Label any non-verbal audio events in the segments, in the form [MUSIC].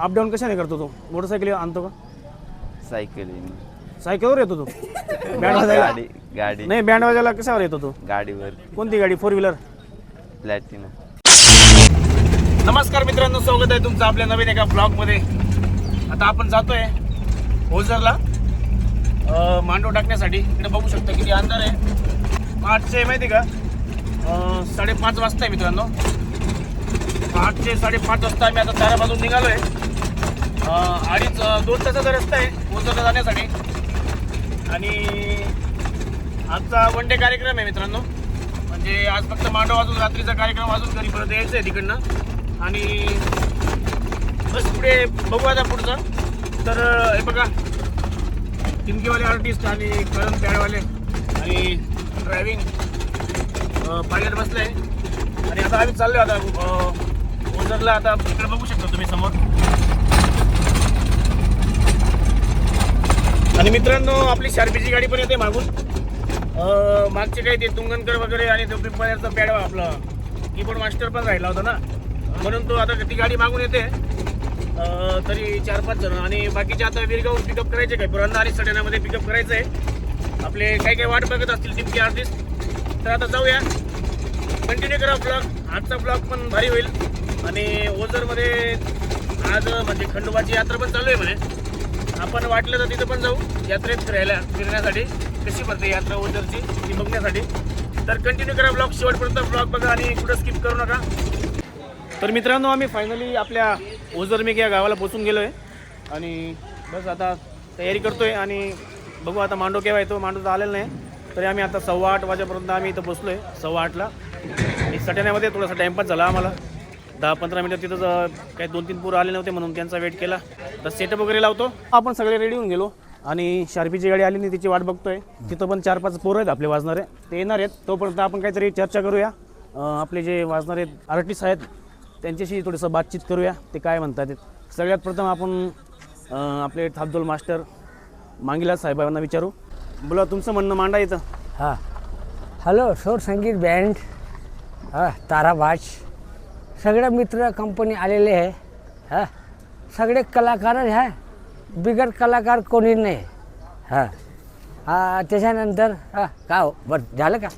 Up down कशाने करतो तो? मोटरसायकल आणतो का? सायकलिंग सायकलवर येतो तो? बँड [LAUGHS] वाजायला? गाडी गाडी. नाही बँड वाजायला कशावर येतो तो? गाडीवर. कोणती गाडी? फोर व्हीलर प्लॅटिना नमस्कार मित्रांनो स्वागत आहे तुमचं आपल्या नवीन एका ब्लॉगमध्ये आता आपण जातोय ओझरला अं, मांडव टाकण्यासाठी. इकडे बघू शकता किती अंधार आहे. आठचे माहिती आहे का? अं, साडेपाच वाजता आहे मित्रांनो. आठचे साडेपाच वाजता आम्ही आता ताराबाजून निघालोय. अं, अडीच दोन तासाचा रस्ता आहे ओझरला जाण्यासाठी. आणि आजचा वन डे कार्यक्रम आहे मित्रांनो. म्हणजे आज फक्त मांडव वाजून रात्रीचा कार्यक्रम अजून घरी परत यायचं आहे तिकडनं. आणि बस पुढे बघू आता पुढचं. तर हे बघा. टिमकीवाले आर्टिस्ट आणि करण पॅडवाले आणि ड्रायव्हिंग पायलट बसले. आणि आता आम्ही चाललो आता ओझरला. आता इकडे बघू शकता तुम्ही समोर. आणि मित्रांनो आपली शार्पीची गाडी पण येते मागून. मागचे काही ते तुंगनकर वगैरे आणि तो पिंपळ्याचा पॅडवा आपला. कीबोर्ड मास्टर पण राहिला होता ना. म्हणून तो आता ती गाडी मागून येते. तरी चार पाच जण. आणि बाकीचे आता विरगावून पिकअप करायचे काय? पुरंदा आणि सडेनामध्ये पिकअप करायचं आहे आपले काही काही वाट बघत असतील टिमकी आर्टिस्ट तर आता जाऊया. कंटिन्यू करा ब्लॉग आजचा ब्लॉग पण भारी होईल. आणि ओझरमध्ये आज म्हणजे खंडोबाची यात्रा पण चालू आहे म्हणे. आपण वाटलं तर तिथं पण जाऊ यात्रेत फिरायला फिरण्यासाठी कशी भरते यात्रा ओझरची ती बघण्यासाठी. तर कंटिन्यू करा ब्लॉग शेवटपर्यंत ब्लॉग बघा आणि कुठं स्किप करू नका. तर मित्रांनो आम्ही फायनली आपल्या ओझरमेक या गावाला पोचून गेलो आहे आणि बस आता तयारी करतो आहे आणि बघू आता मांडो केव्हा येतो मांडो तर आलेला नाही. तरी आम्ही आता सव्वा आठ वाजेपर्यंत आम्ही इथं पोचलो आहे सव्वा आठला. आणि सटण्यामध्ये थोडासा टाईमपास झाला आम्हाला. दहा पंधरा मिनिटं तिथं काही दोन तीन पोरं आले नव्हते म्हणून त्यांचा वेट केला. तर सेटअप वगैरे लावतो. आपण सगळे रेडी होऊन गेलो. आणि शार्पीची गाडी आली नाही तिची वाट बघतोय. तिथं पण चार पाच पोरं आहेत आपले वाजणारे. ते येणार आहेत. तोपर्यंत आपण काहीतरी चर्चा करूया. आपले जे वाजणारे आर्टिस्ट आहेत त्यांच्याशी थोडंसं बातचीत करूया. ते काय म्हणतात सगळ्यात प्रथम आपण आपले थाबदोल मास्टर मांगीला साहेबांना विचारू. बोला तुमचं म्हणणं मांडा येतं हां. हॅलो सोर संगीत बँड हा ताराबाज सगळे मित्र कंपनी आलेले आहे. हा? सगळे कलाकारच आहे बिगर कलाकार कोणी नाही. हा? हा त्याच्यानंतर हा का हो? बरं झालं का?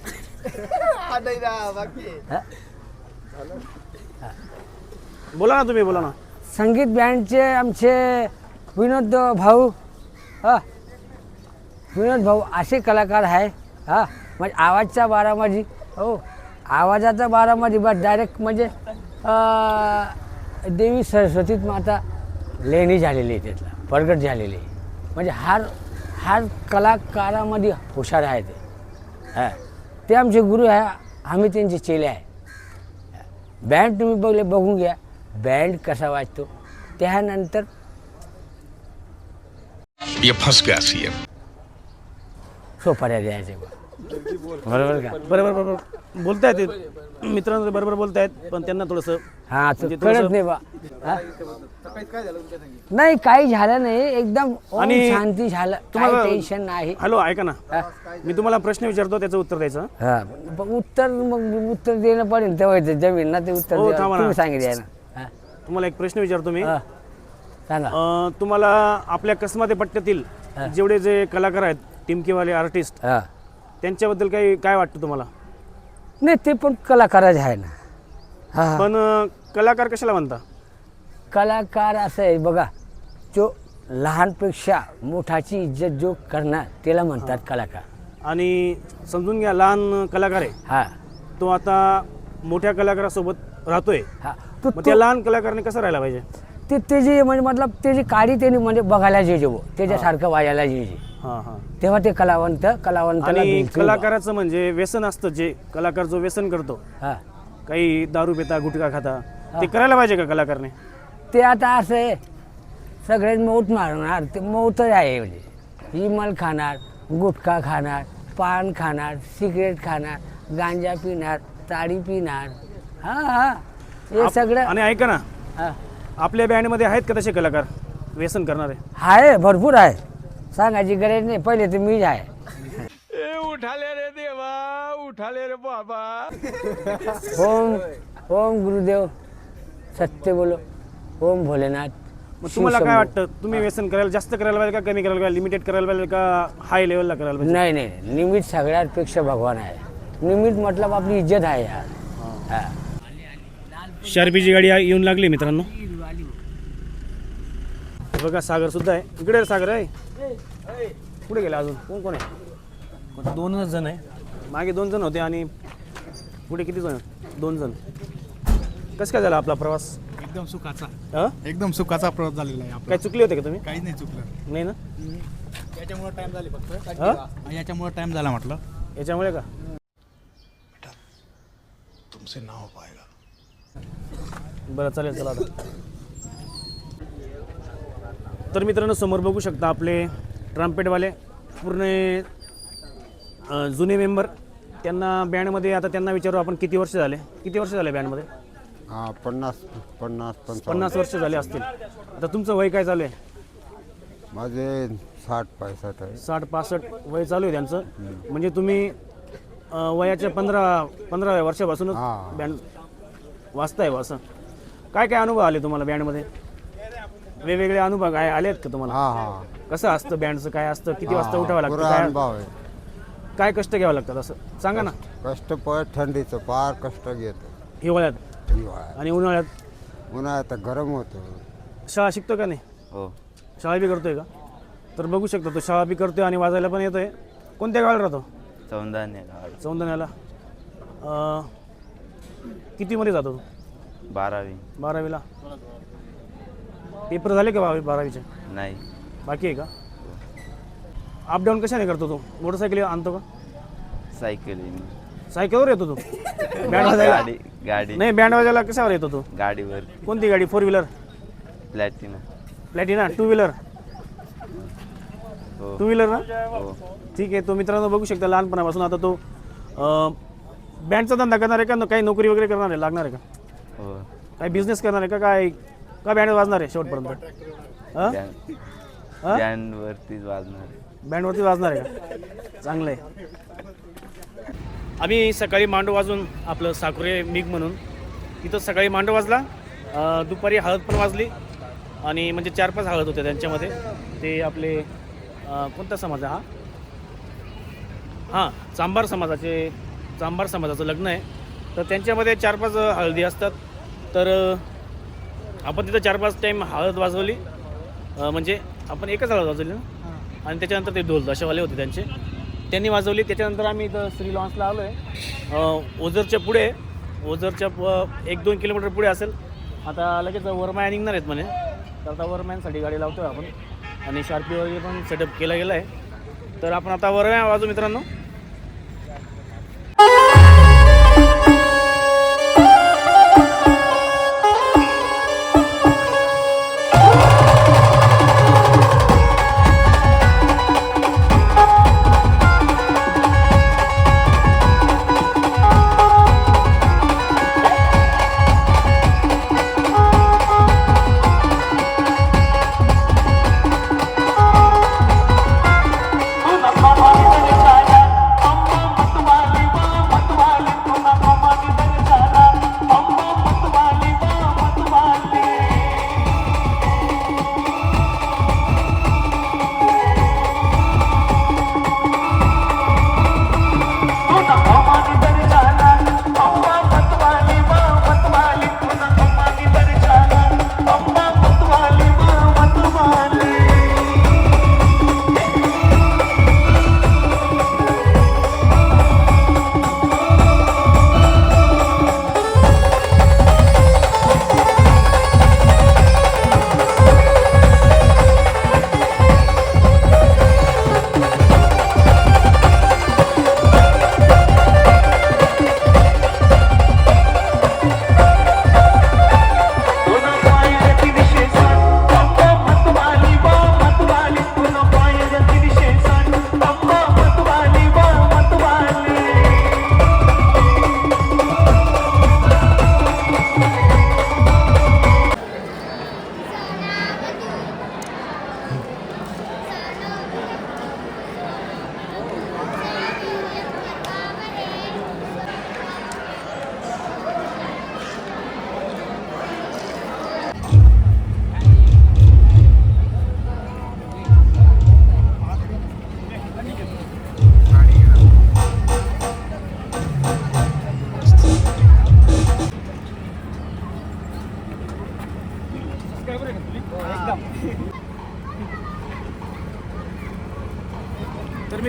हा? बोला ना तुम्ही बोला ना. संगीत बँडचे आमचे विनोद भाऊ हा? विनोद भाऊ असे कलाकार आहे हा? म्हणजे आवाजचा बारामाजी हो? आवाजाचा बारामाजी बस डायरेक्ट म्हणजे देवी सरस्वतीत माता लेणी झालेली आहे त्यातला प्रगट झालेली आहे. म्हणजे हार हार कलाकारामध्ये हुशार आहे ते. हा. ते आमचे गुरु आहे आम्ही त्यांचे चेले आहे. बँड तुम्ही बघले बघून घ्या बँड कसा वाजतो त्यानंतर सोपाऱ्या द्यायचे बरोबर का? बरोबर बरोबर. बोलतायत ते. मित्रांनो बरोबर बोलतायत पण त्यांना थोडंसं हा म्हणजे कळत नाही बा. हा? नाही काही झालं नाही. एकदम ओम आणि शांती झालं. काही तुम्हाला- टेन्शन नाही. हॅलो ऐका ना. मी तुम्हाला प्रश्न विचारतो त्याचं उत्तर द्यायचं. हा. पण उत्तर मग उत्तर देणं पडेल तेव्हा इथे जमीन ना ते उत्तर हो. थांबा ना. तुम्ही सांगितले ना हा, तुम्हाला एक प्रश्न विचारतो मी. हा. सांगा. अं, तुम्हाला आपल्या कसमाते पट्ट्यातील जेवढे जे कलाकार आहेत टिमकीवाले आर्टिस्ट हा. त्यांच्याबद्दल काही काय वाटतं तुम्हाला? नाही ते पण कलाकारच आहे ना. हा. पण अं, कलाकार कशाला म्हणता? कलाकार असं आहे बघा जो लहानपेक्षा मोठाची इज्जत जो करणार त्याला म्हणतात कलाकार. आणि समजून घ्या लहान कलाकार आहे. हा. तो आता मोठ्या कलाकारासोबत राहतोय. हा. तो मग त्या लहान कलाकाराने कसं राहायला पाहिजे? ते त्याची म्हणजे मतलब त्याची काडी त्यांनी म्हणजे बघायला जे जेवो त्याच्यासारखं वाजायला जे जे. हां हां. तेव्हा ते कलावंत कलावंताला आणि बिलकुल- कलाकाराचं म्हणजे व्यसन असतं जे कलाकार जो व्यसन करतो. हा. काही दारू पिता गुटखा खाता ते करायला पाहिजे का कलाकारने? ते आता असं आहे. सगळेच मौत मारणार ते मौतच आहे म्हणजे. इमल खाणार गुटखा खाणार पान खाणार सिगरेट खाणार गांजा पिणार ताडी पिणार. हा हा. हे आप- सगळं आणि ऐका ना. हा. आपल्या बँडमध्ये आहेत का तसे कलाकार? व्यसन करणारे? आहे भरपूर आहे. सांगायची गरज नाही पहिले तर मीच आहे उठाले रे देवा उठाले रे बाबा. ओम ओम गुरुदेव सत्य बोलो. ओम भोलेनाथ मग तुम्हाला काय. वाटतं? तुम्ही व्यसन करायला जास्त करायला पाहिजे का कमी करायला पाहिजे? लिमिटेड करायला पाहिजे का हाय लेवलला करायला पाहिजे? नाही नाही. निमित सगळ्यांपेक्षा भगवान आहे. निमित मतलब आपली इज्जत आहे यार. हा. शार्पीची गाडी येऊन लागली मित्रांनो. बघा सागर सुद्धा आहे. इकडे सागर आहे पुढे गेला अजून. कोण कोण आहे? दोनच जण आहे. मागे दोन जण होते आणि पुढे किती जण? दोन जण. कसं काय झाला आपला प्रवास? एकदम सुखाचा. हा? एकदम सुखाचा प्रवास झालेला आहे आपला. काय चुकले होते का तुम्ही? काहीच नाही चुकलं. नाही ना? याच्यामुळे टाइम झाले फक्त. हा? याच्यामुळे टाइम झाला म्हटलं. याच्यामुळे का? तुमचे नाव पाहिलं बरं चालेल चला आता. तर मित्रांनो समोर बघू शकता आपले ट्रम्पेटवाले पूर्ण जुने मेंबर त्यांना बँडमध्ये आता त्यांना विचारू आपण किती वर्ष झाले? किती वर्ष झाले बँडमध्ये हा पन्नास पन्नास पन्नास वर्ष झाले असतील. आता तुमचं वय काय चालू आहे? माझे साठ पासष्ट आहे. साठ पासष्ट वय चालू आहे त्यांचं. म्हणजे तुम्ही वयाच्या पंधरा पंधराव्या वर्षापासूनच. बँड वाचताय असं. काय काय अनुभव आले तुम्हाला बँडमध्ये वेगवेगळे अनुभव काय आले आहेत का तुम्हाला? हा हा. कसं असतं बँडचं काय असतं? किती वाजता उठावं लागतं? पुरा काय? अनुभव आहे. काय कष्ट घ्यावं लागतात असं? सांगा ना. कष्ट थंडीचं फार कष्ट घेतो. हिवाळ्यात? हिवाळ्यात. आणि उन्हाळ्यात? उन्हाळ्यात गरम होतं. शाळा शिकतो का नाही? हो. शाळा बी करतोय का? तर बघू शकतो तो शाळा बी करतोय आणि वाजायला पण येतोय. कोणत्या गावाला राहतो? चौदाने चौंदण्याला अं, कितीमध्ये जातो तू? बारावी. बारावीला. पेपर झाले का बारावी बारावीचे? नाही. बाकी आहे का? अपडाऊन कशाने करतो तू? मोटरसायकल आणतो का? सायकलिंग सायकलवर येतो तू? बँड [LAUGHS] वाजायला? गाडी गाडी. नाही बँड वाजायला कशावर येतो तू? गाडीवर. कोणती गाडी? Four wheeler Platina Platina two wheeler हो. टू व्हीलर ना? हो. ठीक आहे तो मित्रांनो बघू शकता लहानपणापासून आता तो अं, बँडचा धंदा करणार आहे का? काही नोकरी वगैरे करणार आहे? लागणार आहे का? हो. काही बिझनेस करणार आहे का? काय का बँड वाजणार आहे शेवटपर्यंत? हां? बँड हा? बँडवरतीच वाजणार बँडवरती वाजणार आहे का? चांगलं आहे आम्ही सकाळी मांडव वाजून आपलं साकुरे मिग म्हणून. तिथं सकाळी मांडव वाजला. अं, दुपारी हळद पण वाजली. आणि म्हणजे चार पाच हळद होत्या त्यांच्यामध्ये. ते आपले अं, कोणता समाज आहे हा? हां चांभार समाजाचे चांभार समाजाचं लग्न आहे. तर त्यांच्यामध्ये चार पाच हळदी असतात. तर अं, आपण तिथं चार पाच टाईम हळद वाजवली. अं, म्हणजे आपण एकच हळद वाजवली ना? आणि त्याच्यानंतर ते ढोल दशावाले होते त्यांचे. त्यांनी वाजवली. त्याच्यानंतर आम्ही इथं श्री लॉन्सला आलो आहे ओझरच्या पुढे. ओझरच्या प- एक दोन किलोमीटर पुढे असेल. आता लगेच वरमाया निघणार आहेत म्हणे. तर आता वरमायांसाठी गाडी लावतो आपण. आणि शार्पी वगैरे पण सेटअप केला गेला आहे तर आपण आता वरमाया वाजू मित्रांनो.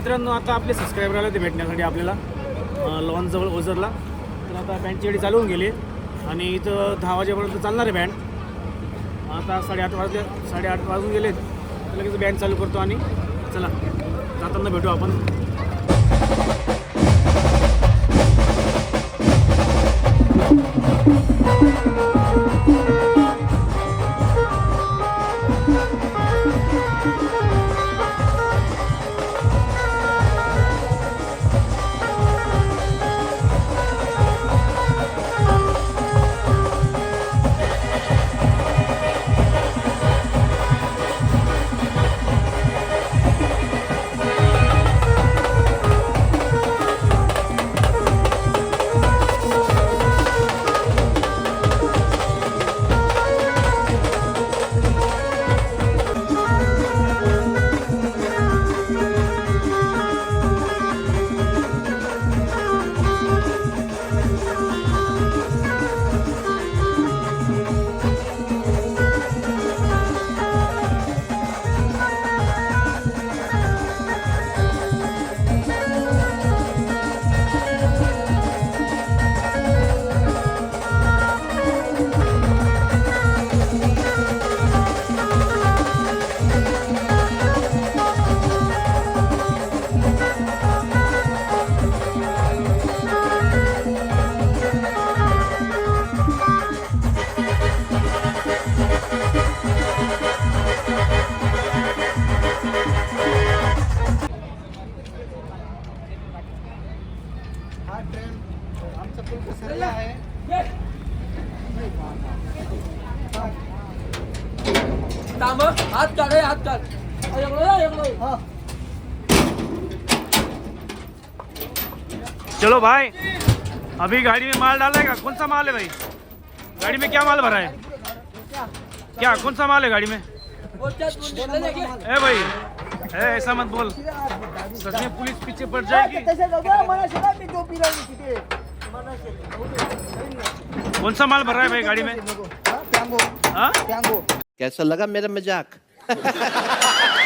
मित्रांनो आता आपले सबस्क्रायबर आले ते भेटण्यासाठी आपल्याला लॉनजवळ ओझरला. तर आता बँडची गाडी चालवून गेली. आणि इथं दहा वाजेपर्यंत चालणार आहे बँड आता साडेआठ वाजले साडेआठ वाजून गेलेत. तर लगेच बँड चालू करतो आणि चला जाताना भेटू आपण. चलो। भाई अभी गाड़ी में माल डाला है कौन सा माल है भाई? गाड़ी में क्या माल भरा है? क्या कौन सा माल है गाड़ी में? ए भाई ए ऐसा मत बोल। सच में पुलिस पीछे पड़ जाएगी कौन सा माल भर रहा है भाई गाड़ी में? हाँ कैसा लगा मेरा मजाक? [LAUGHS]